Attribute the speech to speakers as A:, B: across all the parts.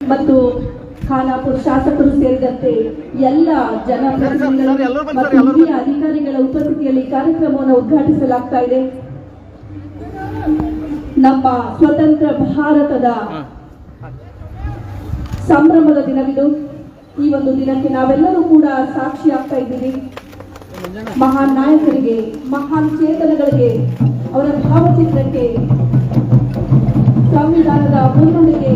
A: ಮತ್ತು ಖಾನಾಪುರ ಶಾಸಕರು ಸೇರಿದಂತೆ ಎಲ್ಲ ಜನಪ್ರತಿನಿಧಿಗಳು ಮತ್ತು ಹಿರಿಯ ಅಧಿಕಾರಿಗಳ ಉಪಸ್ಥಿತಿಯಲ್ಲಿ ಕಾರ್ಯಕ್ರಮವನ್ನು ಉದ್ಘಾಟಿಸಲಾಗ್ತಾ ಇದೆ. ನಮ್ಮ ಸ್ವತಂತ್ರ ಭಾರತದ ಸಂಭ್ರಮದ ದಿನವಿದು. ಈ ಒಂದು ದಿನಕ್ಕೆ ನಾವೆಲ್ಲರೂ ಕೂಡ ಸಾಕ್ಷಿ ಆಗ್ತಾ ಇದ್ದೀವಿ. ಮಹಾನ್ ನಾಯಕರಿಗೆ ಮಹಾನ್ ಚೇತನಗಳಿಗೆ ಅವರ ಭಾವಚಿತ್ರಕ್ಕೆ ಸಂವಿಧಾನದ ಮುನ್ನುಡಿಗೆ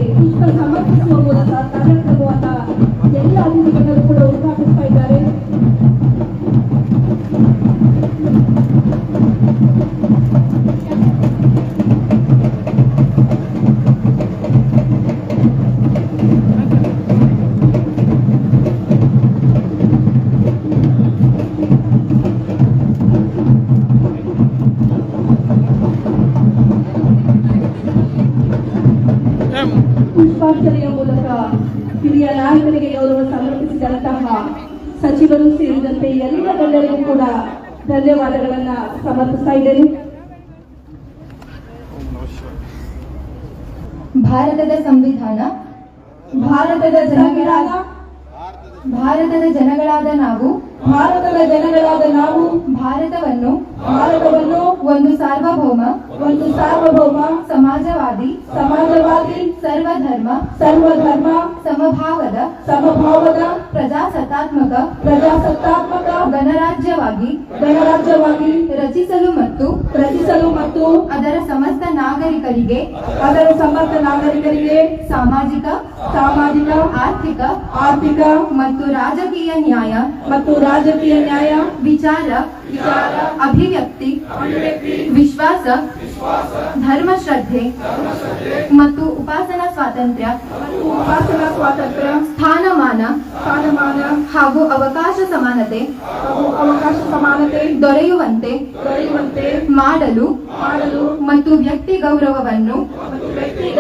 A: ಪುಷ್ಪಾರ್ಚನೆಯ ಮೂಲಕ ಹಿರಿಯ ನಾಯಕರಿಗೆ ಗೌರವ ಸಮರ್ಪಿಸಿದಂತಹ ಸಚಿವರು ಸೇರಿದಂತೆ ಎಲ್ಲ ಗಣ್ಯರಿಗೂ ಕೂಡ ಧನ್ಯವಾದಗಳನ್ನ ಸಮರ್ಪಿಸ್ತಾ ಇದ್ದೇನೆ.
B: ಭಾರತದ ಸಂವಿಧಾನ
A: ಭಾರತದ ಜನಗಳಾದ
B: ಭಾರತದ ಜನಗಳಾದ ನಾವು
A: ಭಾರತದ ಜನಗಳಾದ ನಾವು
B: ಭಾರತವನ್ನು
A: ಭಾರತವನ್ನು
B: ಒಂದು ಸಾರ್ವಭೌಮ
A: ಒಂದು ಸಾರ್ವಭೌಮ
B: ಸಮಾಜವಾದಿ
A: ಸಮಾಜವಾದಿ
B: ಸರ್ವಧರ್ಮ
A: ಸರ್ವಧರ್ಮ
B: ಸಮಭಾವದ
A: ಸಮಭಾವದ
B: ಪ್ರಜಾಸತ್ತಾತ್ಮಕ
A: ಪ್ರಜಾಸತ್ತಾತ್ಮಕ
B: ಗಣರಾಜ್ಯವಾಗಿ
A: ಗಣರಾಜ್ಯವಾಗಿ
B: ರಚಿಸಲು ಮತ್ತು
A: ರಚಿಸಲು ಮತ್ತು
B: ಅದರ ಸಮಸ್ತ ನಾಗರಿಕರಿಗೆ,
A: ಅದರ ಸಮಸ್ತ ನಾಗರಿಕರಿಗೆ
B: ಸಾಮಾಜಿಕ
A: ಸಾಮಾಜಿಕ,
B: ಆರ್ಥಿಕ
A: ಆರ್ಥಿಕ
B: ಮತ್ತು ರಾಜಕೀಯ ನ್ಯಾಯ
A: ಮತ್ತು ರಾಜಕೀಯ ನ್ಯಾಯ,
B: ವಿಚಾರ ಅಭಿವ್ಯಕ್ತಿ ವಿಶ್ವಾಸ ಧರ್ಮ ಶ್ರದ್ಧೆ ಮತ್ತು ಉಪಾಸನಾ ಸ್ವಾತಂತ್ರ್ಯ
A: ಉಪಾಸನಾ ಸ್ವಾತಂತ್ರ್ಯ
B: ಸ್ಥಾನಮಾನ
A: ಸ್ಥಾನಮಾನ
B: ಹಾಗೂ ಅವಕಾಶ ಸಮಾನತೆ
A: ಅವಕಾಶ ಸಮಾನತೆ
B: ದೊರೆಯುವಂತೆ
A: ದೊರೆಯುವಂತೆ
B: ಮಾಡಲು
A: ಮಾಡಲು
B: ಮತ್ತು ವ್ಯಕ್ತಿ ಗೌರವವನ್ನು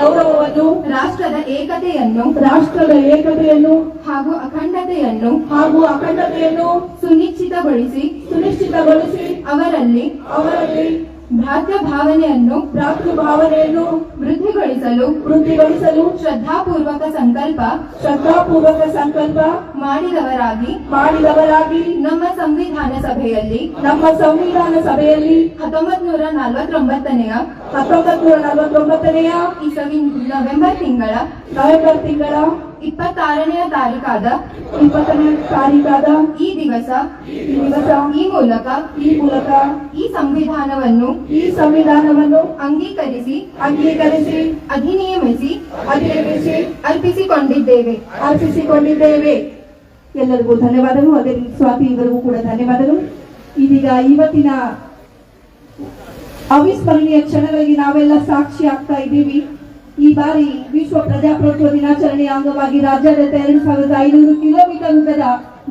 A: ಗೌರವವನ್ನು
B: ರಾಷ್ಟ್ರದ ಏಕತೆಯನ್ನು
A: ರಾಷ್ಟ್ರದ ಏಕತೆಯನ್ನು
B: ಹಾಗೂ ಅಖಂಡತೆಯನ್ನು
A: ಹಾಗೂ ಅಖಂಡತೆಯನ್ನು
B: ಸುನಿಶ್ಚಿತಗೊಳಿಸಿ
A: ಸುನಿಶ್ಚಿತಗೊಳಿಸಿ
B: ಅವರಲ್ಲಿ
A: ಅವರಲ್ಲಿ
B: ಭ್ರಾತೃ ಭಾವನೆಯನ್ನು
A: ಪ್ರಾಪ್ತ ಭಾವನೆಯನ್ನು
B: ವೃದ್ಧಿಗೊಳಿಸಲು
A: ವೃದ್ಧಿಗೊಳಿಸಲು
B: ಶ್ರದ್ಧಾಪೂರ್ವಕ ಸಂಕಲ್ಪ
A: ಶ್ರದ್ಧಾಪೂರ್ವಕ ಸಂಕಲ್ಪ
B: ಮಾಡಿದವರಾಗಿ
A: ಮಾಡಿದವರಾಗಿ
B: ನಮ್ಮ ಸಂವಿಧಾನ ಸಭೆಯಲ್ಲಿ,
A: ನಮ್ಮ ಸಂವಿಧಾನ ಸಭೆಯಲ್ಲಿ
B: ಹತ್ತೊಂಬತ್ ನೂರ ನಲವತ್ತೊಂಬತ್ತನೆಯ
A: ಹತ್ತೊಂಬತ್ ನೂರ ನಲವತ್ತೊಂಬತ್ತನೆಯ
B: ಇಸವಿ ನವೆಂಬರ್ ತಿಂಗಳ
A: ನವೆಂಬರ್ ತಿಂಗಳ
B: ಇಪ್ಪತ್ತಾರನೆಯ ತಾರೀಕಾದ,
A: ಇಪ್ಪತ್ತನೇ ತಾರೀಕಾದ
B: ಈ ದಿವಸ
A: ಈ ದಿವಸ
B: ಈ ಮೂಲಕ
A: ಈ ಮೂಲಕ
B: ಈ ಸಂವಿಧಾನವನ್ನು
A: ಈ ಸಂವಿಧಾನವನ್ನು
B: ಅಂಗೀಕರಿಸಿ
A: ಅಂಗೀಕರಿಸಿ,
B: ಅಧಿನಿಯಮಿಸಿ
A: ಅಧಿನಿಯಮಿಸಿ
B: ಅರ್ಪಿಸಿಕೊಂಡಿದ್ದೇವೆ.
A: ಅರ್ಪಿಸಿಕೊಂಡಿದ್ದೇವೆ. ಎಲ್ಲರಿಗೂ ಧನ್ಯವಾದಗಳು. ಅದೇ ರೀತಿ ಸ್ವಾತಿ ಇವರಿಗೂ ಕೂಡ ಧನ್ಯವಾದಗಳು. ಇದೀಗ ಇವತ್ತಿನ ಅವಿಸ್ಮರಣೀಯ ಕ್ಷಣಗಳಿಗೆ ನಾವೆಲ್ಲ ಸಾಕ್ಷಿ ಆಗ್ತಾ ಇದ್ದೀವಿ. ಈ ಬಾರಿ ವಿಶ್ವ ಪ್ರಜಾಪ್ರಭುತ್ವ ದಿನಾಚರಣೆಯ ಅಂಗವಾಗಿ ರಾಜ್ಯಾದ್ಯಂತ ಎರಡು ಸಾವಿರದ ಐನೂರು ಕಿಲೋಮೀಟರ್ ಉದ್ದದ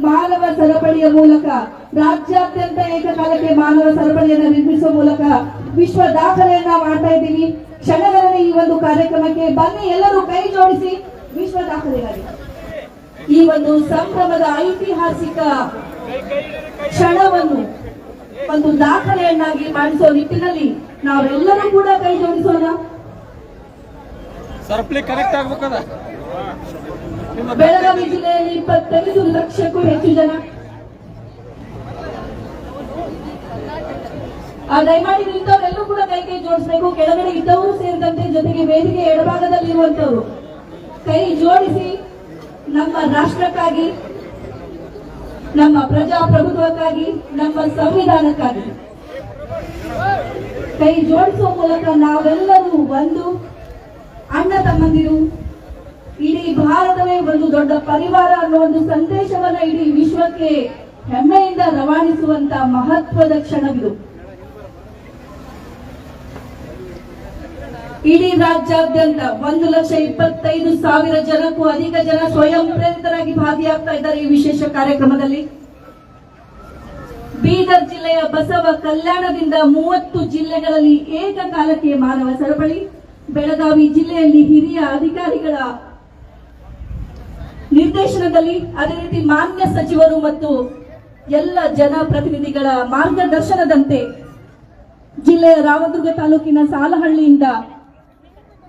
A: ಮಾನವ ಸರಪಳಿಯ ಮೂಲಕ, ರಾಜ್ಯಾದ್ಯಂತ ಏಕಕಾಲಕ್ಕೆ ಮಾನವ ಸರಪಳಿಯನ್ನು ನಿರ್ಮಿಸುವ ಮೂಲಕ ವಿಶ್ವ ದಾಖಲೆಯನ್ನ ಮಾಡ್ತಾ ಇದ್ದೀವಿ ಕ್ಷಣಗಳಲ್ಲಿ ಈ ಒಂದು ಕಾರ್ಯಕ್ರಮಕ್ಕೆ ಬನ್ನಿ, ಎಲ್ಲರೂ ಕೈ ಜೋಡಿಸಿ. ವಿಶ್ವ ದಾಖಲೆಗಾಗಿ. ಈ ಒಂದು ಸಂಭ್ರಮದ ಐತಿಹಾಸಿಕ ಕ್ಷಣವನ್ನು, ಒಂದು ದಾಖಲೆಯನ್ನಾಗಿ ಮಾಡಿಸುವ ನಿಟ್ಟಿನಲ್ಲಿ ನಾವೆಲ್ಲರೂ ಕೂಡ ಕೈ ಜೋಡಿಸೋಣ.
C: ಸರ್ಪ್ಲಿ ಕನೆಕ್ಟ್ ಆಗ್ಬೇಕದ
A: ಬೆಳಗಾವಿ ಜಿಲ್ಲೆಯಲ್ಲಿ ಇಪ್ಪತ್ತೈದು ಲಕ್ಷಕ್ಕೂ ಹೆಚ್ಚು ಜನ. ಆ, ದಯಮಾಡಿ ನಿಂತವರೆಲ್ಲರೂ ಕೂಡ ಕೈ ಕೈ ಜೋಡಿಸಬೇಕು. ಕೆಳಗಡೆ ಇದ್ದವರು ಸೇರಿದಂತೆ ಜೊತೆಗೆ ವೇದಿಕೆ ಎಡಭಾಗದಲ್ಲಿ ಇರುವಂತವರು ಕೈ ಜೋಡಿಸಿ ನಮ್ಮ ರಾಷ್ಟ್ರಕ್ಕಾಗಿ, ನಮ್ಮ ಪ್ರಜಾಪ್ರಭುತ್ವಕ್ಕಾಗಿ, ನಮ್ಮ ಸಂವಿಧಾನಕ್ಕಾಗಿ. ಕೈ ಜೋಡಿಸುವ ಮೂಲಕ ನಾವೆಲ್ಲರೂ ಒಂದು ಅಣ್ಣ ತಮ್ಮಂದಿರು, ಇಡೀ ಭಾರತವೇ ಒಂದು ದೊಡ್ಡ ಪರಿವಾರ ಅನ್ನೋ ಒಂದು ಸಂದೇಶವನ್ನ ಇಡೀ ವಿಶ್ವಕ್ಕೆ ಹೆಮ್ಮೆಯಿಂದ ರವಾನಿಸುವಂತ ಮಹತ್ವದ ಕ್ಷಣವಿದು. ಇಡೀ ರಾಜ್ಯಾದ್ಯಂತ ಒಂದು ಲಕ್ಷ ಇಪ್ಪತ್ತೈದು ಸಾವಿರ ಜನಕ್ಕೂ ಅಧಿಕ ಜನ ಸ್ವಯಂ ಪ್ರೇರಿತರಾಗಿ ಭಾಗಿಯಾಗ್ತಾ ಇದ್ದಾರೆ ಈ ವಿಶೇಷ ಕಾರ್ಯಕ್ರಮದಲ್ಲಿ. ಬೀದರ್ ಜಿಲ್ಲೆಯ ಬಸವ ಕಲ್ಯಾಣದಿಂದ ಮೂವತ್ತು ಜಿಲ್ಲೆಗಳಲ್ಲಿ ಏಕಕಾಲಕ್ಕೆ ಮಾನವ ಸರಪಳಿ. ಬೆಳಗಾವಿ ಜಿಲ್ಲೆಯಲ್ಲಿ ಹಿರಿಯ ಅಧಿಕಾರಿಗಳ ನಿರ್ದೇಶನದಲ್ಲಿ ಅದೇ ರೀತಿ ಮಾನ್ಯ ಸಚಿವರು ಮತ್ತು ಎಲ್ಲ ಜನಪ್ರತಿನಿಧಿಗಳ ಮಾರ್ಗದರ್ಶನದಂತೆ ಜಿಲ್ಲೆಯ ರಾಮದುರ್ಗ ತಾಲೂಕಿನ ಸಾಲಹಳ್ಳಿಯಿಂದ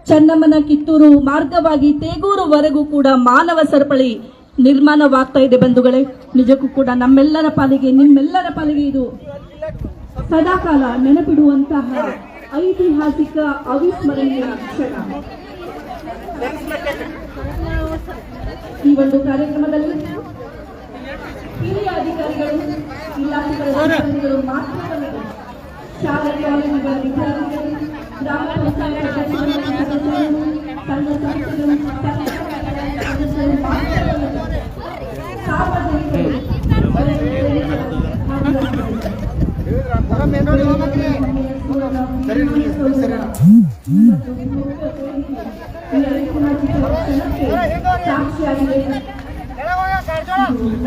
A: ಚನ್ನಮ್ಮನ ಕಿತ್ತೂರು ಮಾರ್ಗವಾಗಿ ತೇಗೂರುವರೆಗೂ ಕೂಡ ಮಾನವ ಸರಪಳಿ ನಿರ್ಮಾಣವಾಗ್ತಾ ಇದೆ ಬಂಧುಗಳೇ. ನಿಜಕ್ಕೂ ಕೂಡ ನಮ್ಮೆಲ್ಲರ ಪಾಲಿಗೆ, ನಿಮ್ಮೆಲ್ಲರ ಪಾಲಿಗೆ ಇದು ಸದಾಕಾಲ ನೆನಪಿಡುವಂತಹ ಐತಿಹಾಸಿಕ ಅವಿಸ್ಮರಣೀಯ ಕ್ಷಣ. ಈ ಒಂದು ಕಾರ್ಯಕ್ರಮದಲ್ಲಿ ಹಿರಿಯ ಅಧಿಕಾರಿಗಳು, ಇಲಾಖೆಗಳ ಸಿಬ್ಬಂದಿಗಳು ಮಾತ್ರವಲ್ಲದೆ ಶಾಲಾ ಕಾಲೇಜುಗಳ ವಿದ್ಯಾರ್ಥಿಗಳು, ಗ್ರಾಮ ಪಂಚಾಯತ್ ಸದಸ್ಯರು ಸಂಘ ಸಂಸ್ಥೆಗಳು ಸರ್ಕಾರದ ಸದಸ್ಯರು ಮಾತ್ರವಲ್ಲದೆ ಸಾರ್ವಜನಿಕರು ಸಾಕ್ಷಿಯಾಗಿದೆ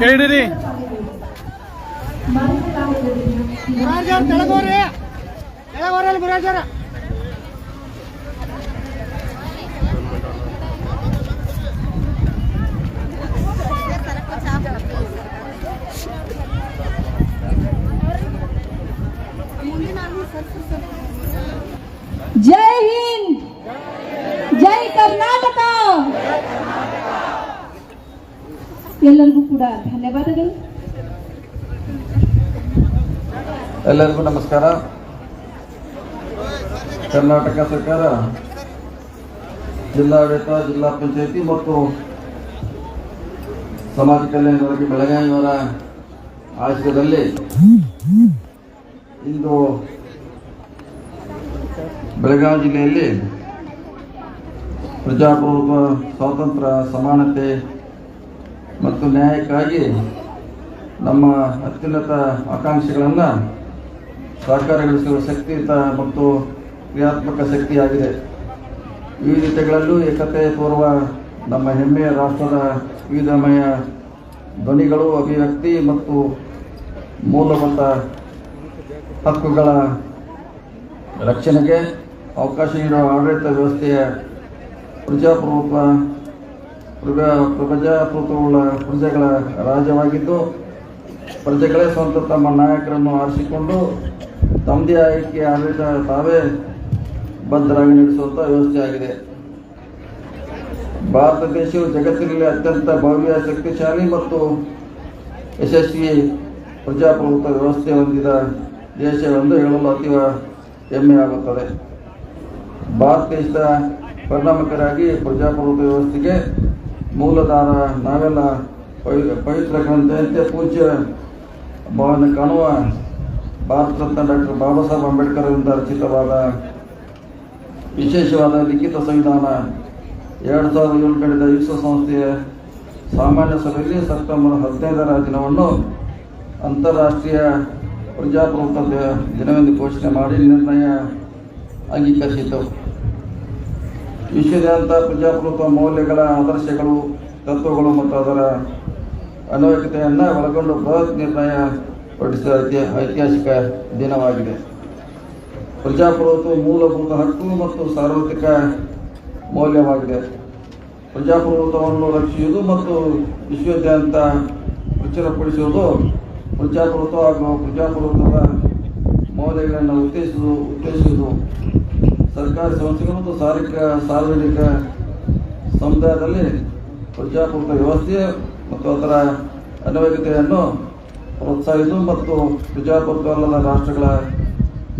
D: ಹೇಳಿರಿ
A: ಮರೆಯಲಾಗದೆ
D: ತೆಳಗೋರಿ ತೆಳಗೋರಲ್ಲಿ ಗುರಾಜಾರ
A: ಜೈ ಹಿಂದ್. ಜೈ ಕರ್ನಾಟಕ. ಎಲ್ಲರಿಗೂ ಕೂಡ ಧನ್ಯವಾದಗಳು.
E: ಎಲ್ಲರಿಗೂ ನಮಸ್ಕಾರ. ಕರ್ನಾಟಕ ಸರ್ಕಾರ ಜಿಲ್ಲಾಡಳಿತ, ಜಿಲ್ಲಾ ಪಂಚಾಯತಿ ಮತ್ತು ಸಮಾಜ ಕಲ್ಯಾಣ ಇಲಾಖೆ ಬೆಳಗಾವಿಯವರ ಆಶ್ರಯದಲ್ಲಿ ಇಂದು ಬೆಳಗಾವಿ ಜಿಲ್ಲೆಯಲ್ಲಿ ಪ್ರಜಾಪ್ರಭುತ್ವ, ಸ್ವಾತಂತ್ರ್ಯ, ಸಮಾನತೆ ಮತ್ತು ನ್ಯಾಯಕ್ಕಾಗಿ ನಮ್ಮ ಅತ್ಯುನ್ನತ ಆಕಾಂಕ್ಷೆಗಳನ್ನು ಸಾಕಾರಗೊಳಿಸುವ ಶಕ್ತಿಯುತ ಮತ್ತು ಕ್ರಿಯಾತ್ಮಕ ಶಕ್ತಿಯಾಗಿದೆ. ವಿವಿಧತೆಗಳಲ್ಲೂ ಏಕತೆ ಪೂರ್ವ ನಮ್ಮ ಹೆಮ್ಮೆಯ ರಾಷ್ಟ್ರದ ವಿವಿಧಮಯ ಧ್ವನಿಗಳು, ಅಭಿವ್ಯಕ್ತಿ ಮತ್ತು ಮೂಲಭೂತ ಹಕ್ಕುಗಳ ರಕ್ಷಣೆಗೆ ಅವಕಾಶ ನೀಡುವ ಆಡಳಿತ ವ್ಯವಸ್ಥೆಯ ಪ್ರಜಾಪ್ರಭುತ್ವ, ಪ್ರಜಾ ಪ್ರಜೆಗಳ ರಾಜ್ಯವಾಗಿದ್ದು, ಪ್ರಜೆಗಳೇ ಸ್ವಂತ ತಮ್ಮ ನಾಯಕರನ್ನು ಆರಿಸಿಕೊಂಡು ತಮ್ಮದೇ ಆಯ್ಕೆ ಆಡಳಿತ ತಾವೇ ಬದ್ಧರಾಗಿ ನಡೆಸುವಂಥ ವ್ಯವಸ್ಥೆಯಾಗಿದೆ ಭಾರತ ದೇಶವು ಜಗತ್ತಿನಲ್ಲಿ ಅತ್ಯಂತ ಭವ್ಯ, ಶಕ್ತಿಶಾಲಿ ಮತ್ತು ಯಶಸ್ವಿ ಪ್ರಜಾಪ್ರಭುತ್ವ ವ್ಯವಸ್ಥೆ ಹೊಂದಿದ ದೇಶವೆಂದು ಹೇಳಲು ಅತೀವ ಹೆಮ್ಮೆಯಾಗುತ್ತದೆ ಭಾರತ ದೇಶದ ಪರಿಣಾಮಕಾರಿಯಾಗಿ ಪ್ರಜಾಪ್ರಭುತ್ವ ವ್ಯವಸ್ಥೆಗೆ ಮೂಲಧಾರ ನಾವೆಲ್ಲ ಪವಿ- ಪವಿತ್ರ ಗ್ರಂಥದಂತೆ ಪೂಜ್ಯ ಭಾವನೆ ಕಾಣುವ ಭಾರತ ರತ್ನ ಡಾಕ್ಟರ್ ಬಾಬಾ ಸಾಹೇಬ್ ಅಂಬೇಡ್ಕರ್ ಅವರಿಂದ ರಚಿತವಾದ ವಿಶೇಷವಾದ ಲಿಖಿತ ಸಂವಿಧಾನ ಎರಡು ಸಾವಿರದ ಏಳು ನಡೆದ ವಿಶ್ವಸಂಸ್ಥೆಯ ಸಾಮಾನ್ಯ ಸಭೆಯಲ್ಲಿ ಸೆಪ್ಟೆಂಬರ್ ಹದಿನೈದರ ದಿನವನ್ನು ಅಂತಾರಾಷ್ಟ್ರೀಯ ಪ್ರಜಾಪ್ರಭುತ್ವ ದಿನವೆಂದು ಘೋಷಣೆ ಮಾಡಿ ನಿರ್ಣಯ ಅಂಗೀಕರಿಸಿತು. ವಿಶ್ವದಾದ್ಯಂತ ಪ್ರಜಾಪ್ರಭುತ್ವ ಮೌಲ್ಯಗಳ ಆದರ್ಶಗಳು, ತತ್ವಗಳು ಮತ್ತು ಅದರ ಅನ್ವಯಿಕತೆಯನ್ನು ಒಳಗೊಂಡು ಬೃಹತ್ ನಿರ್ಣಯ ಹೊರಡಿಸಿದ ಐತಿ- ಐತಿಹಾಸಿಕ ದಿನವಾಗಿದೆ. ಪ್ರಜಾಪ್ರಭುತ್ವ ಮೂಲಭೂತ ಹಕ್ಕು ಮತ್ತು ಸಾರ್ವತ್ರಿಕ ಮೌಲ್ಯವಾಗಿದೆ. ಪ್ರಜಾಪ್ರಭುತ್ವವನ್ನು ರಕ್ಷಿಸುವುದು ಮತ್ತು ವಿಶ್ವದಾದ್ಯಂತ ಪ್ರಚುರಪಡಿಸುವುದು ಪ್ರಜಾಪ್ರಭುತ್ವ ಹಾಗೂ ಪ್ರಜಾಪ್ರಭುತ್ವದ ಮೌಲ್ಯಗಳನ್ನು ಉತ್ತೇಜಿಸುವುದು ಉತ್ತೇಜಿಸುವುದು. ಸರ್ಕಾರಿ ಸಂಸ್ಥೆಗಳು ಮತ್ತು ಸಾರ್ವಜನಿಕ ಸಾರ್ವಜನಿಕ ಸಮುದಾಯದಲ್ಲಿ ಪ್ರಜಾಪ್ರಭುತ್ವ ವ್ಯವಸ್ಥೆ ಮತ್ತು ಅದರ ಅನ್ವಯತೆಯನ್ನು ಪ್ರೋತ್ಸಾಹಿಸು ಮತ್ತು ಪ್ರಜಾಪ್ರಭುತ್ವ ಅಲ್ಲದ ರಾಷ್ಟ್ರಗಳ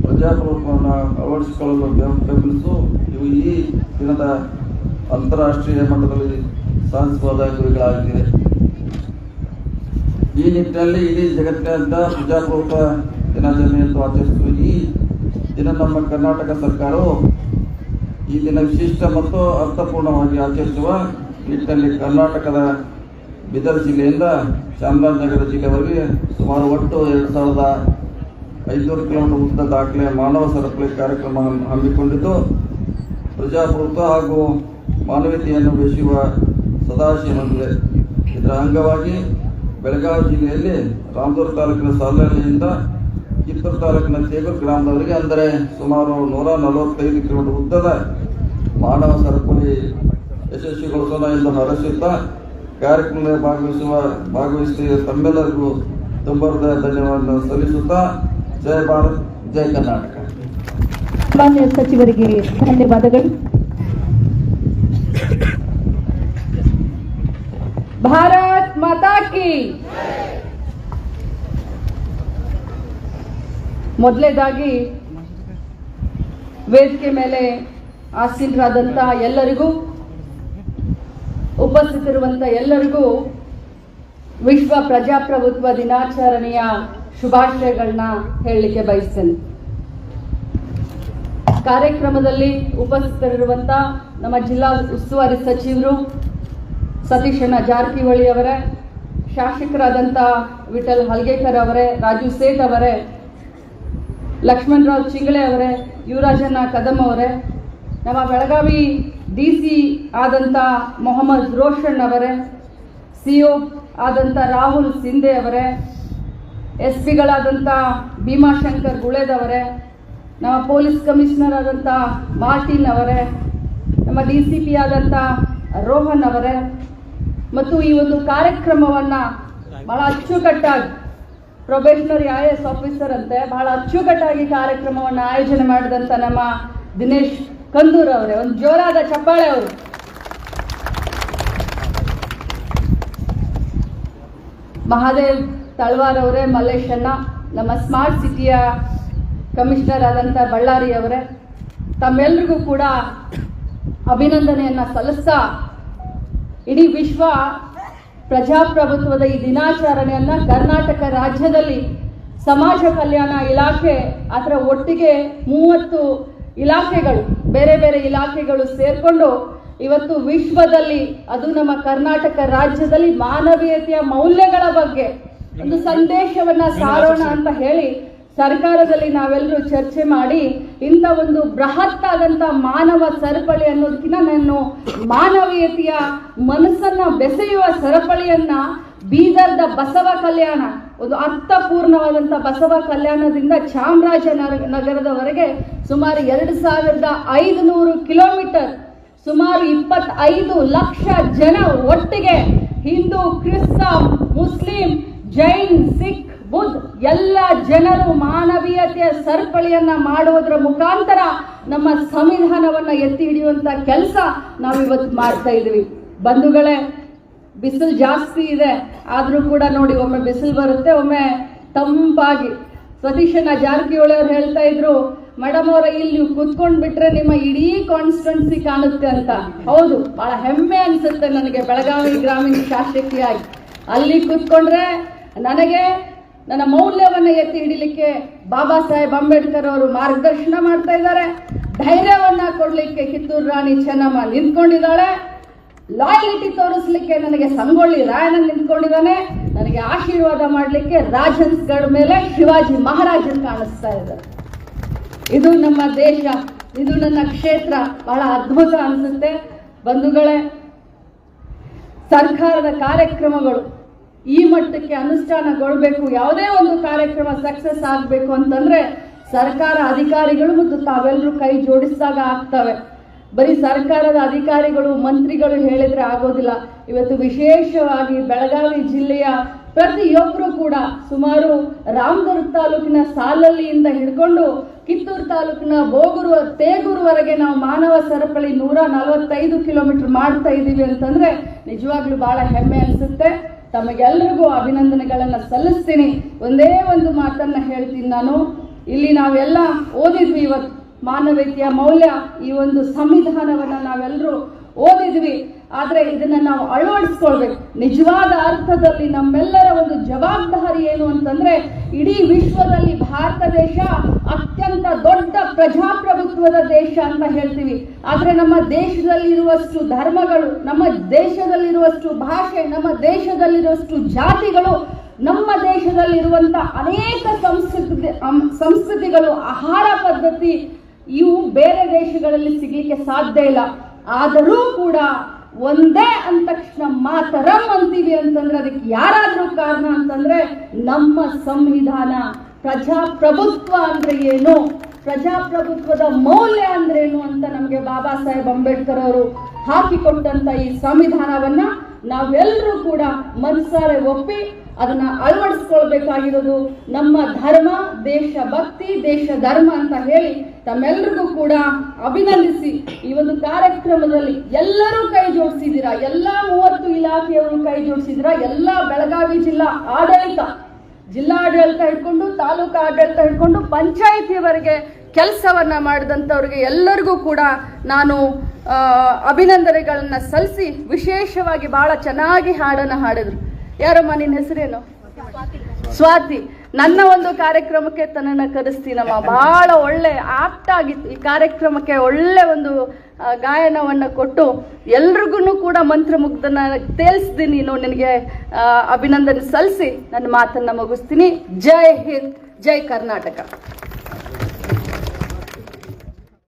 E: ಪ್ರಜಾಪ್ರಭುತ್ವವನ್ನು ಅಳವಡಿಸಿಕೊಳ್ಳಲು ಬೆಂಬಲಿಸು ಇವು ಈ ದಿನದ ಅಂತಾರಾಷ್ಟ್ರೀಯ ಮಟ್ಟದಲ್ಲಿ ಸಾಧಿಸಬಹುದಾದ ಗುರಿಗಳಾಗಿವೆ. ಈ ನಿಟ್ಟಿನಲ್ಲಿ ಇಡೀ ಜಗತ್ತಿನಾದ್ಯಂತ ಪ್ರಜಾಪ್ರಭುತ್ವ ದಿನಾಚರಣೆಯನ್ನು ಆಚರಿಸುವ ಈ ದಿನ ನಮ್ಮ ಕರ್ನಾಟಕ ಸರ್ಕಾರವು ಈ ದಿನ ವಿಶಿಷ್ಟ ಮತ್ತು ಅರ್ಥಪೂರ್ಣವಾಗಿ ಆಚರಿಸುವ ನಿಟ್ಟಿನಲ್ಲಿ ಕರ್ನಾಟಕದ ಬಿದರ್ ಜಿಲ್ಲೆಯಿಂದ ಚಾಮರಾಜನಗರ ಜಿಲ್ಲೆವರೆಗೆ ಸುಮಾರು ಒಟ್ಟು ಎರಡು ಸಾವಿರದ ಐದುನೂರು ಕಿಲೋಮೀಟರ್ ಉದ್ದ ದಾಖಲೆ ಮಾನವ ಸರಪಳಿ ಕಾರ್ಯಕ್ರಮ ಹಮ್ಮಿ- ಹಮ್ಮಿಕೊಂಡಿದ್ದು, ಪ್ರಜಾಪ್ರಭುತ್ವ ಹಾಗೂ ಮಾನವೀಯತೆಯನ್ನು ಬೆಳೆಸುವ ಸದಾಶಯ ಹೊಂದಿದೆ ಇದರ ಅಂಗವಾಗಿ ಬೆಳಗಾವಿ ಜಿಲ್ಲೆಯಲ್ಲಿ ರಾಮದುರ್ಗ ತಾಲೂಕಿನ ಸಾಲಹಳ್ಳಿಯಿಂದ ಕಿತ್ತೂರು ತಾಲೂಕಿನ ಸೇಗೂರು ಗ್ರಾಮದವರಿಗೆ ಅಂದರೆ ಸುಮಾರು ನೂರ ನಲವತ್ತೈದು ಕಿಲೋಮೀಟರ್ ಉದ್ದದ ಮಾನವ ಸರಪಳಿ ಯಶಸ್ವಿಗೊಳಿಸೋಣ ಎಂದು ಹರಸುತ್ತಾ ಕಾರ್ಯಕ್ರಮದಲ್ಲಿ ಭಾಗವಹಿಸುವ ಭಾಗವಹಿಸಿ ತಮ್ಮೆಲ್ಲರಿಗೂ ತುಂಬ ಧನ್ಯವಾದ ಸಲ್ಲಿಸುತ್ತಾ ಜಯ ಭಾರತ್ ಜಯ ಕರ್ನಾಟಕ.
A: ಮಾನ್ಯ ಸಚಿವರಿಗೆ ಧನ್ಯವಾದಗಳು.
F: ಭಾರತ್ ಮಾತಾ ಕಿ. ಮೊದಲೇದಾಗಿ ವೇದಿಕೆ ಮೇಲೆ ಆಸೀನರಾದಂಥ ಎಲ್ಲರಿಗೂ ಉಪಸ್ಥಿತರಿರುವಂಥ ಎಲ್ಲರಿಗೂ ವಿಶ್ವ ಪ್ರಜಾಪ್ರಭುತ್ವ ದಿನಾಚರಣೆಯ ಶುಭಾಶಯಗಳನ್ನ ಹೇಳಲಿಕ್ಕೆ ಬಯಸ್ತೇನೆ. ಕಾರ್ಯಕ್ರಮದಲ್ಲಿ ಉಪಸ್ಥಿತರಿರುವಂಥ ನಮ್ಮ ಜಿಲ್ಲಾ ಉಸ್ತುವಾರಿ ಸಚಿವರು ಸತೀಶಣ್ಣ ಜಾರಕಿಹೊಳಿ ಅವರೇ, ಶಾಸಕರಾದಂಥ ವಿಠಲ್ ಹಲ್ಗೇಕರ್ ಅವರೇ, ರಾಜು ಸೇಠ್ ಅವರೇ ಲಕ್ಷ್ಮಣರಾವ್ ಚಿಂಗಳೆ ಅವರೇ, ಯುವರಾಜಣ್ಣ ಕದಮ್ ಅವರೇ, ನಮ್ಮ ಬೆಳಗಾವಿ ಡಿ ಸಿ ಆದಂಥ ಮೊಹಮ್ಮದ್ ರೋಷನ್ ಅವರೇ, ಸಿ ಒ ಆದಂಥ ರಾಹುಲ್ ಸಿಂಧೆ ಅವರೇ, ಎಸ್ ಪಿಗಳಾದಂಥ ಭೀಮಾಶಂಕರ್ ಗುಳೇದವರೇ ನಮ್ಮ ಪೊಲೀಸ್ ಕಮಿಷನರ್ ಆದಂಥ ಮಾರ್ಟಿನ್ ಅವರೇ, ನಮ್ಮ ಡಿ ಸಿ ಪಿ ಆದಂಥ ರೋಹನ್ ಅವರೇ, ಮತ್ತು ಈ ಒಂದು ಕಾರ್ಯಕ್ರಮವನ್ನು ಬಹಳ ಅಚ್ಚುಕಟ್ಟಾಗಿ ಪ್ರೊಬೇಷನರಿ ಐ ಎಸ್ ಆಫೀಸರ್ ಅಂತೆ ಬಹಳ ಅಚ್ಚುಕಟ್ಟಾಗಿ ಕಾರ್ಯಕ್ರಮವನ್ನು ಆಯೋಜನೆ ಮಾಡಿದಂಥ ನಮ್ಮ ದಿನೇಶ್ ಕಂದೂರ್ ಅವರೇ. ಒಂದು ಜೋರಾದ ಚಪ್ಪಾಳೆ ಅವರು. ಮಹಾದೇವ್ ತಳ್ವಾರ್ ಅವರೇ ಮಲ್ಲೇಶಣ್ಣ ನಮ್ಮ ಸ್ಮಾರ್ಟ್ ಸಿಟಿಯ ಕಮಿಷನರ್ ಆದಂಥ ಬಳ್ಳಾರಿ ಅವರೇ. ತಮ್ಮೆಲ್ರಿಗೂ ಕೂಡ ಅಭಿನಂದನೆಯನ್ನು ಸಲ್ಲಿಸ್ತಾ ಇಡೀ ವಿಶ್ವ ಪ್ರಜಾಪ್ರಭುತ್ವದ ಈ ದಿನಾಚರಣೆಯನ್ನ ಕರ್ನಾಟಕ ರಾಜ್ಯದಲ್ಲಿ ಸಮಾಜ ಕಲ್ಯಾಣ ಇಲಾಖೆ ಅದರ ಒಟ್ಟಿಗೆ ಮೂವತ್ತು ಇಲಾಖೆಗಳು, ಬೇರೆ ಬೇರೆ ಇಲಾಖೆಗಳು ಸೇರಿಕೊಂಡು ಇವತ್ತು ವಿಶ್ವದಲ್ಲಿ, ಅದು ನಮ್ಮ ಕರ್ನಾಟಕ ರಾಜ್ಯದಲ್ಲಿ ಮಾನವೀಯತೆಯ ಮೌಲ್ಯಗಳ ಬಗ್ಗೆ ಒಂದು ಸಂದೇಶವನ್ನ ಸಾರೋಣ ಅಂತ ಹೇಳಿ ಸರ್ಕಾರದಲ್ಲಿ ನಾವೆಲ್ಲರೂ ಚರ್ಚೆ ಮಾಡಿ ಇಂಥ ಒಂದು ಬೃಹತ್ ಆದಂಥ ಮಾನವ ಸರಪಳಿ ಅನ್ನೋದಕ್ಕಿಂತ ನಾನು ಮಾನವೀಯತೆಯ ಮನಸ್ಸನ್ನ ಬೆಸೆಯುವ ಸರಪಳಿಯನ್ನ ಬೀದರ್ದ ಬಸವ ಕಲ್ಯಾಣ, ಒಂದು ಅರ್ಥಪೂರ್ಣವಾದಂಥ ಬಸವ ಕಲ್ಯಾಣದಿಂದ ಚಾಮರಾಜನಗರ ನಗರದವರೆಗೆ ಸುಮಾರು ಎರಡು ಸಾವಿರದ ಐದುನೂರು ಕಿಲೋಮೀಟರ್, ಸುಮಾರು ಇಪ್ಪತ್ತೈದು ಲಕ್ಷ ಜನ ಒಟ್ಟಿಗೆ ಹಿಂದೂ, ಕ್ರಿಸ್ತ, ಮುಸ್ಲಿಂ, ಜೈನ್, ಸಿಖ್ ಬುದ್ಧ ಎಲ್ಲ ಜನರು ಮಾನವೀಯತೆಯ ಸರಪಳಿಯನ್ನ ಮಾಡುವುದರ ಮುಖಾಂತರ ನಮ್ಮ ಸಂವಿಧಾನವನ್ನ ಎತ್ತಿ ಹಿಡಿಯುವಂತ ಕೆಲಸ ನಾವು ಇವತ್ತು ಮಾಡ್ತಾ ಇದೀವಿ ಬಂಧುಗಳೇ, ಬಿಸಿಲು ಜಾಸ್ತಿ ಇದೆ. ಆದರೂ ಕೂಡ ನೋಡಿ ಒಮ್ಮೆ ಬಿಸಿಲು ಬರುತ್ತೆ, ಒಮ್ಮೆ ತಂಪಾಗಿ. ಸತೀಶನ ಜಾರಕಿಹೊಳಿ ಅವ್ರು ಹೇಳ್ತಾ ಇದ್ರು, ಮೇಡಮ್ ಅವರ, ಇಲ್ಲಿ ನೀವು ಕುತ್ಕೊಂಡ್ ಬಿಟ್ರೆ ನಿಮ್ಮ ಇಡೀ ಕಾನ್ಸ್ಟಿಟ್ಯೂನ್ಸಿ ಕಾಣುತ್ತೆ ಅಂತ. ಹೌದು, ಬಹಳ ಹೆಮ್ಮೆ ಅನ್ಸುತ್ತೆ ನನಗೆ ಬೆಳಗಾವಿ ಗ್ರಾಮೀಣ ಶಾಸಕಿಯಾಗಿ. ಅಲ್ಲಿ ಕುತ್ಕೊಂಡ್ರೆ ನನಗೆ ನನ್ನ ಮೌಲ್ಯವನ್ನು ಎತ್ತಿ ಹಿಡಿಲಿಕ್ಕೆ ಬಾಬಾ ಸಾಹೇಬ್ ಅಂಬೇಡ್ಕರ್ ಅವರು ಮಾರ್ಗದರ್ಶನ ಮಾಡ್ತಾ ಇದ್ದಾರೆ. ಧೈರ್ಯವನ್ನ ಕೊಡ್ಲಿಕ್ಕೆ ಕಿತ್ತೂರು ರಾಣಿ ಚೆನ್ನಮ್ಮ ನಿಂತ್ಕೊಂಡಿದ್ದಾಳೆ. ಲಾಯಲ್ಟಿ ತೋರಿಸ್ಲಿಕ್ಕೆ ನನಗೆ ಸಂಗೊಳ್ಳಿ ರಾಯಣ್ಣ ನಿಂತ್ಕೊಂಡಿದ್ದಾನೆ. ನನಗೆ ಆಶೀರ್ವಾದ ಮಾಡಲಿಕ್ಕೆ ರಾಜನ್ಸ್ಗಢ ಮೇಲೆ ಶಿವಾಜಿ ಮಹಾರಾಜನ್ ಕಾಣಿಸ್ತಾ ಇದ್ದಾರೆ. ಇದು ನಮ್ಮ ದೇಶ, ಇದು ನನ್ನ ಕ್ಷೇತ್ರ. ಬಹಳ ಅದ್ಭುತ ಅನಿಸುತ್ತೆ. ಬಂಧುಗಳೇ, ಸರ್ಕಾರದ ಕಾರ್ಯಕ್ರಮಗಳು ಈ ಮಟ್ಟಕ್ಕೆ ಅನುಷ್ಠಾನಗೊಳ್ಬೇಕು, ಯಾವುದೇ ಒಂದು ಕಾರ್ಯಕ್ರಮ ಸಕ್ಸಸ್ ಆಗಬೇಕು ಅಂತಂದ್ರೆ ಸರ್ಕಾರ ಅಧಿಕಾರಿಗಳು ಮತ್ತು ತಾವೆಲ್ಲರೂ ಕೈ ಜೋಡಿಸಿದಾಗ ಆಗ್ತವೆ. ಬರೀ ಸರ್ಕಾರದ ಅಧಿಕಾರಿಗಳು, ಮಂತ್ರಿಗಳು ಹೇಳಿದ್ರೆ ಆಗೋದಿಲ್ಲ. ಇವತ್ತು ವಿಶೇಷವಾಗಿ ಬೆಳಗಾವಿ ಜಿಲ್ಲೆಯ ಪ್ರತಿಯೊಬ್ಬರು ಕೂಡ ಸುಮಾರು ರಾಮದುರ್ಗ ತಾಲೂಕಿನ ಸಾಲಲ್ಲಿಯಿಂದ ಹಿಡ್ಕೊಂಡು ಕಿತ್ತೂರು ತಾಲೂಕಿನ ಬೋಗೂರು ತೇಗೂರುವರೆಗೆ ನಾವು ಮಾನವ ಸರಪಳಿ ನೂರ ನಲವತ್ತೈದು ಕಿಲೋಮೀಟರ್ ಮಾಡ್ತಾ ಇದ್ದೀವಿ ಅಂತಂದ್ರೆ ನಿಜವಾಗ್ಲೂ ಬಹಳ ಹೆಮ್ಮೆ ಅನಿಸುತ್ತೆ. ತಮಗೆಲ್ಲರಿಗೂ ಅಭಿನಂದನೆಗಳನ್ನು ಸಲ್ಲಿಸ್ತೀನಿ. ಒಂದೇ ಒಂದು ಮಾತನ್ನ ಹೇಳ್ತೀನಿ ನಾನು. ಇಲ್ಲಿ ನಾವೆಲ್ಲ ಓದಿದ್ವಿ ಇವತ್ತು ಮಾನವೀಯತೆಯ ಮೌಲ್ಯ ಈ ಒಂದು ಸಂವಿಧಾನವನ್ನ ನಾವೆಲ್ಲರೂ ಓದಿದ್ವಿ. ಆದ್ರೆ ಇದನ್ನ ನಾವು ಅಳವಡಿಸ್ಕೊಳ್ಬೇಕು. ನಿಜವಾದ ಅರ್ಥದಲ್ಲಿ ನಮ್ಮೆಲ್ಲರ ಒಂದು ಜವಾಬ್ದಾರಿ ಏನು ಅಂತಂದ್ರೆ, ಇಡೀ ವಿಶ್ವದಲ್ಲಿ ಭಾರತ ದೇಶ ಅತ್ಯಂತ ದೊಡ್ಡ ಪ್ರಜಾಪ್ರಭುತ್ವದ ದೇಶ ಅಂತ ಹೇಳ್ತೀವಿ. ಆದ್ರೆ ನಮ್ಮ ದೇಶದಲ್ಲಿರುವಷ್ಟು ಧರ್ಮಗಳು, ನಮ್ಮ ದೇಶದಲ್ಲಿರುವಷ್ಟು ಭಾಷೆ, ನಮ್ಮ ದೇಶದಲ್ಲಿರುವಷ್ಟು ಜಾತಿಗಳು, ನಮ್ಮ ದೇಶದಲ್ಲಿರುವಂತ ಅನೇಕ ಸಂಸ್ಕೃತಿ ಸಂಸ್ಕೃತಿಗಳು, ಆಹಾರ ಪದ್ಧತಿ ಇವು ಬೇರೆ ದೇಶಗಳಲ್ಲಿ ಸಿಗ್ಲಿಕ್ಕೆ ಸಾಧ್ಯ ಇಲ್ಲ. ಆದರೂ ಕೂಡ ಒಂದೇ ಅಂದ ತಕ್ಷಣ ಮಾತರಂ ಅಂತೀವಿ ಅಂತಂದ್ರೆ ಅದಕ್ಕೆ ಯಾರಾದ್ರೂ ಕಾರಣ ಅಂತಂದ್ರೆ ನಮ್ಮ ಸಂವಿಧಾನ ಪ್ರಜಾಪ್ರಭುತ್ವ ಅಂದ್ರೆ ಏನು? ಪ್ರಜಾಪ್ರಭುತ್ವದ ಮೌಲ್ಯ ಅಂದ್ರೇನು ಅಂತ ನಮಗೆ ಬಾಬಾ ಸಾಹೇಬ್ ಅಂಬೇಡ್ಕರ್ ಅವರು ಹಾಕಿಕೊಟ್ಟಂತ ಈ ಸಂವಿಧಾನವನ್ನ ನಾವೆಲ್ಲರೂ ಕೂಡ ಮನಸಾರೆ ಒಪ್ಪಿ ಅದನ್ನ ಅಳವಡಿಸ್ಕೊಳ್ಬೇಕಾಗಿರೋದು ನಮ್ಮ ಧರ್ಮ, ದೇಶ ಭಕ್ತಿ, ದೇಶ ಧರ್ಮ ಅಂತ ಹೇಳಿ ತಮ್ಮೆಲ್ಲರಿಗೂ ಕೂಡ ಅಭಿನಂದಿಸಿ ಈ ಒಂದು ಕಾರ್ಯಕ್ರಮದಲ್ಲಿ ಎಲ್ಲರೂ ಕೈ ಜೋಡಿಸಿದ್ದೀರಾ? ಎಲ್ಲಾ ಮೂವತ್ತು ಇಲಾಖೆ ಇಲಾಖೆಯವರು ಕೈ ಜೋಡಿಸಿದಿರಾ ಎಲ್ಲ ಬೆಳಗಾವಿ ಜಿಲ್ಲಾ ಆಡಳಿತ ಜಿಲ್ಲಾಡಳಿತ ಹಿಡ್ಕೊಂಡು ತಾಲೂಕು ಆಡಳಿತ ಹಿಡ್ಕೊಂಡು ಪಂಚಾಯಿತಿಯವರೆಗೆ ಕೆಲಸವನ್ನ ಮಾಡಿದಂಥವ್ರಿಗೆ ಎಲ್ಲರಿಗೂ ಕೂಡ ನಾನು ಅಭಿನಂದನೆಗಳನ್ನ ಸಲ್ಲಿಸಿ ವಿಶೇಷವಾಗಿ ಬಹಳ ಚೆನ್ನಾಗಿ ಹಾಡನ್ನು ಹಾಡಿದ್ರು. ಯಾರಮ್ಮ ನಿನ್ನ ಹೆಸರೇನು? ಸ್ವಾತಿ. ನನ್ನ ಒಂದು ಕಾರ್ಯಕ್ರಮಕ್ಕೆ ತನ್ನನ್ನು ಕರೆಸ್ತೀನಮ್ಮ ಬಹಳ ಒಳ್ಳೆ ಆಪ್ಟ್ ಆಗಿತ್ತು. ಈ ಕಾರ್ಯಕ್ರಮಕ್ಕೆ ಒಳ್ಳೆ ಒಂದು ಗಾಯನವನ್ನು ಕೊಟ್ಟು ಎಲ್ರಿಗೂ ಕೂಡ ಮಂತ್ರಮುಗ್ಧನ ತೇಲ್ಸ್ದಿ ನೀನು. ನಿನಗೆ ಅಭಿನಂದನೆ ಸಲ್ಲಿಸಿ. ನನ್ನ ಮಾತನ್ನ ಮುಗಿಸ್ತೀನಿ. ಜೈ ಹಿಂದ್, ಜೈ ಕರ್ನಾಟಕ.